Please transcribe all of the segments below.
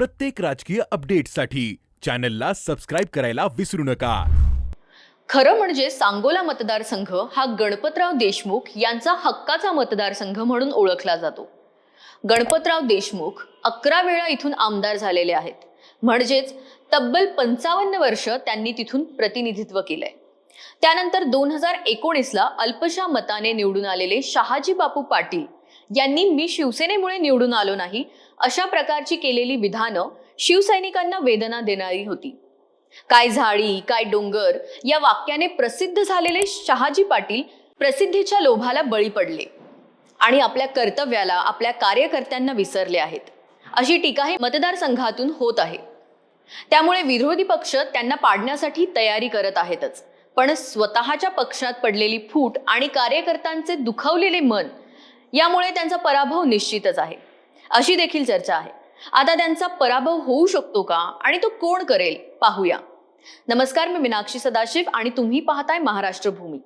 प्रत्येक राजकीय अपडेटसाठी चॅनलला सबस्क्राईब करायला विसरू नका. खरं म्हणजे सांगोला मतदारसंघ हा गणपतराव देशमुख यांचा हक्काचा मतदारसंघ म्हणून ओळखला जातो. गणपतराव देशमुख अकरा वेळा इथून आमदार झालेले आहेत. म्हणजेच तब्बल पंचावन्न वर्ष त्यांनी तिथून प्रतिनिधित्व केलंय. त्यानंतर दोन हजार एकोणीसला अल्पशा मताने निवडून आलेले शहाजी बापू पाटील यांनी मी शिवसेनेमुळे निवडून आलो नाही अशा प्रकारची केलेली विधानं शिवसैनिकांना वेदना देणारी होती. काय झाडी काय डोंगर या वाक्याने प्रसिद्ध झालेले शहाजी पाटील प्रसिद्धीच्या लोभाला बळी पडले आणि आपल्या कर्तव्याला आपल्या कार्यकर्त्यांना विसरले आहेत. अशी टीकाही मतदारसंघातून होत आहे. त्यामुळे विरोधी पक्ष त्यांना पाडण्यासाठी तयारी करत आहेतच. पण स्वतःच्या पक्षात पडलेली फूट आणि कार्यकर्त्यांचे दुखावलेले मन यामुळे त्यांचा पराभव निश्चितच आहे. अशी देखील चर्चा आहे. आता त्यांचा पराभव होऊ शकतो का? आणि तो कोण करेल? पाहूया. नमस्कार मी मीनाक्षी सदाशिव आणि तुम्ही पाहताय महाराष्ट्र भूमी.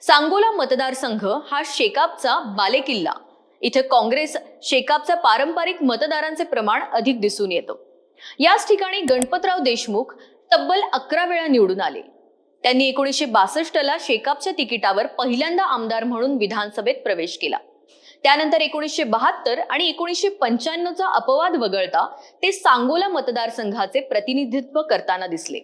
सांगोला मतदारसंघ हा शेकापचा बालेकिल्ला. इथे काँग्रेस शेकापचा पारंपरिक मतदारांचे प्रमाण अधिक दिसून येतं. याच ठिकाणी गणपतराव देशमुख तब्बल अकरा वेळा निवडून आले. त्यांनी एकोणीसशे बासष्टला शेकापच्या तिकिटावर पहिल्यांदा आमदार म्हणून विधानसभेत प्रवेश केला. त्यानंतर एकोणीसशे बहात्तर आणि एकोणीसशे पंच्याण्णवचा अपवाद वगळता ते सांगोला मतदारसंघाचे प्रतिनिधित्व करताना दिसले.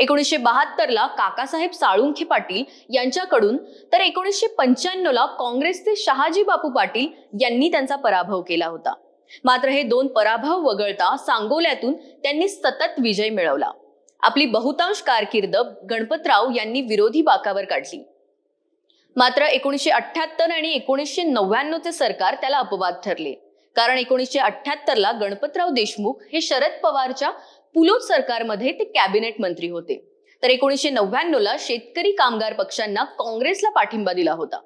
एकोणीसशे बहात्तरला काकासाहेब साळुंखे पाटील यांच्याकडून तर एकोणीसशे पंच्याण्णवला काँग्रेसचे शहाजी बापू पाटील यांनी त्यांचा पराभव केला होता. मात्र हे दोन पराभव वगळता सांगोल्यातून त्यांनी सतत विजय मिळवला. आपली बहुतांश कारकीर्द गणपतराव यांनी विरोधी बाकावर काढली. मात्र एकोणीसशे अठ्ठ्याहत्तर आणि एकोणीसशे नव्याण्णवचे सरकार त्याला अपवाद ठरले. कारण एकोणीसशे अठ्ठ्याहत्तरला गणपतराव देशमुख हे शरद पवारच्या पुलोत सरकारमध्ये ते कॅबिनेट मंत्री होते. तर एकोणीसशे नव्याण्णवला शेतकरी कामगार पक्षांना काँग्रेसला पाठिंबा दिला होता.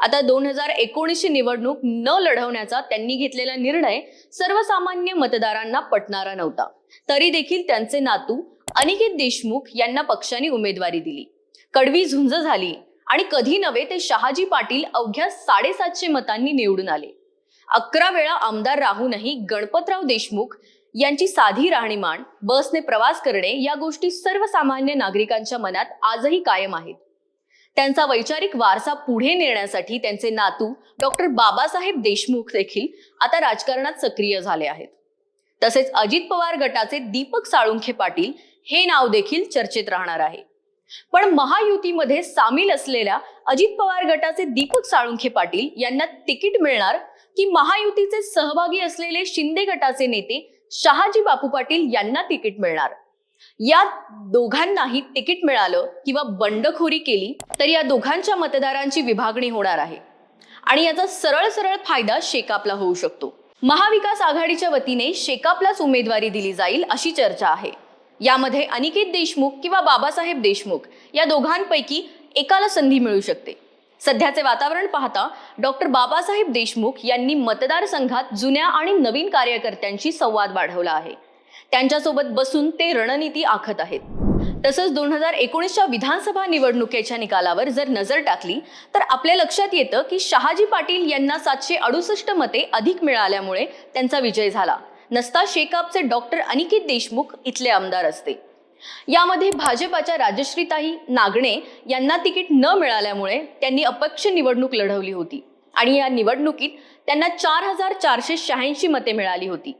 आता दोन हजार एकोणीसची निवडणूक न लढवण्याचा त्यांनी घेतलेला निर्णय सर्वसामान्य मतदारांना पटणारा नव्हता. तरी देखील त्यांचे नातू अनिकेत देशमुख यांना पक्षाने उमेदवारी दिली. कडवी झुंज झाली. आणि कधी नव्हे ते शहाजी पाटील अवघ्या साडेसातशे मतांनी निवडून आले. अकरा वेळा आमदार राहूनही गणपतराव देशमुख यांची साधी राहणीमान बसने प्रवास करणे या गोष्टी सर्वसामान्य नागरिकांच्या मनात आजही कायम आहेत. त्यांचा वैचारिक वारसा पुढे नेण्यासाठी त्यांचे नातू डॉक्टर बाबासाहेब देशमुख देखील आता राजकारणात सक्रिय झाले आहेत. तसेच अजित पवार गटाचे दीपक साळुंखे पाटील हे नाव देखील चर्चेत राहणार आहे. पण महायुतीमध्ये सामील असलेल्या अजित पवार गटाचे दीपक साळुंखे पाटील यांना तिकीट मिळणार की महायुतीचे सहभागी असलेले शिंदे गटाचे नेते शहाजी बापू पाटील यांना तिकीट मिळणार? या दोघांनाही तिकीट मिळालं किंवा बंडखोरी केली तर या दोघांच्या मतदारांची विभागणी होणार आहे. आणि याचा सरळ सरळ फायदा शेकापला होऊ शकतो. महाविकास आघाडीच्या वतीने शेकापलाच उमेदवारी दिली जाईल अशी चर्चा आहे. यामध्ये अनिकेत देशमुख किंवा बाबासाहेब देशमुख या दोघांपैकी एकाला संधी मिळू शकते. सध्याचे वातावरण पाहता डॉक्टर बाबासाहेब देशमुख यांनी मतदारसंघात जुन्या आणि नवीन कार्यकर्त्यांशी संवाद वाढवला आहे. त्यांच्यासोबत बसून ते रणनीती आखत आहेत. तसंच दोन हजार एकोणीसच्या विधानसभा निवडणुकीच्या निकालावर जर नजर टाकली तर आपल्या लक्षात येतं की शहाजी पाटील यांना सातशे अडुसष्ट मते अधिक मिळाल्यामुळे त्यांचा विजय झाला. नसता शेकापचे डॉक्टर अनिकेत देशमुख इथले आमदार असते. यामध्ये भाजपाच्या राजश्रीताई नागणे यांना तिकीट न मिळाल्यामुळे त्यांनी अपक्ष निवडणूक लढवली होती आणि या निवडणुकीत त्यांना चार हजार चारशे शहाऐंशी मते मिळाली होती.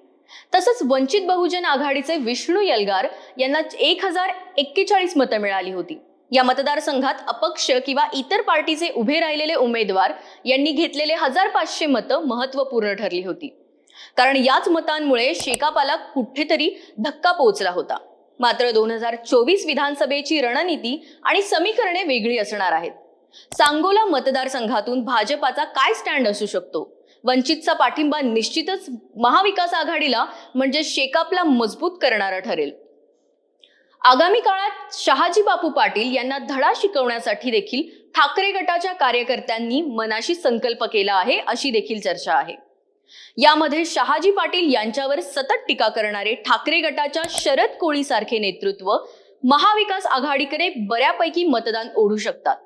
तसंच वंचित बहुजन आघाडीचे विष्णू यलगार यांना एक हजार एक्केचाळीस मतं मिळाली होती. या मतदारसंघात अपक्ष किंवा इतर पार्टीचे उभे राहिलेले उमेदवार यांनी घेतलेले हजार पाचशे मतं महत्त्वपूर्ण ठरली होती. कारण याच मतांमुळे शेकापाला कुठेतरी धक्का पोहोचला होता. मात्र दोन हजार चोवीस विधानसभेची रणनीती आणि समीकरणे वेगळी असणार आहेत. सांगोला मतदारसंघातून भाजपाचा काय स्टँड असू शकतो? वंचितचा पाठिंबा निश्चितच महाविकास आघाडीला म्हणजे शेकापला मजबूत करणारा ठरेल. आगामी काळात शहाजी बापू पाटील यांना धडा शिकवण्यासाठी देखील ठाकरे गटाच्या कार्यकर्त्यांनी मनाशी संकल्प केला आहे अशी देखील चर्चा आहे. यामध्ये शहाजी पाटील यांच्यावर सतत टीका करणारे ठाकरे गटाच्या शरद कोळी सारखे नेतृत्व महाविकास आघाडीकडे बऱ्यापैकी मतदान ओढू शकतात.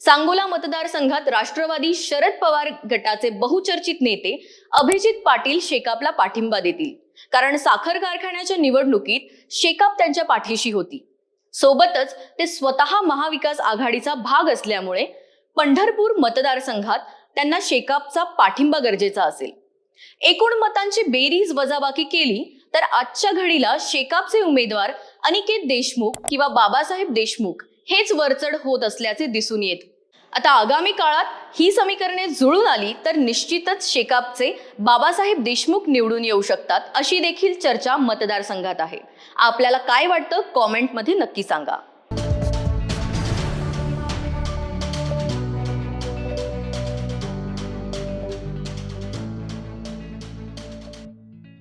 सांगोला मतदारसंघात राष्ट्रवादी शरद पवार गटाचे बहुचर्चित नेते अभिजित पाटील शेकापला पाठिंबा देतील. कारण साखर कारखान्याच्या निवडणुकीत शेकाप त्यांच्या पाठीशी होती. सोबतच ते स्वतः महाविकास आघाडीचा भाग असल्यामुळे पंढरपूर मतदारसंघात त्यांना शेकापचा पाठिंबा गरजेचा असेल. एकूण मतांची बेरीज वजाबाकी केली तर आजच्या घडीला शेकापचे उमेदवार अनिकेत देशमुख किंवा बाबासाहेब देशमुख हेच वरचढ होत असल्याचे दिसून येत. आता आगामी काळात ही समीकरणे जुळून आली तर निश्चितच शेकापचे बाबासाहेब देशमुख निवडून येऊ शकतात अशी देखील चर्चा मतदारसंघात आहे. आपल्याला काय वाटतं कॉमेंटमध्ये नक्की सांगा.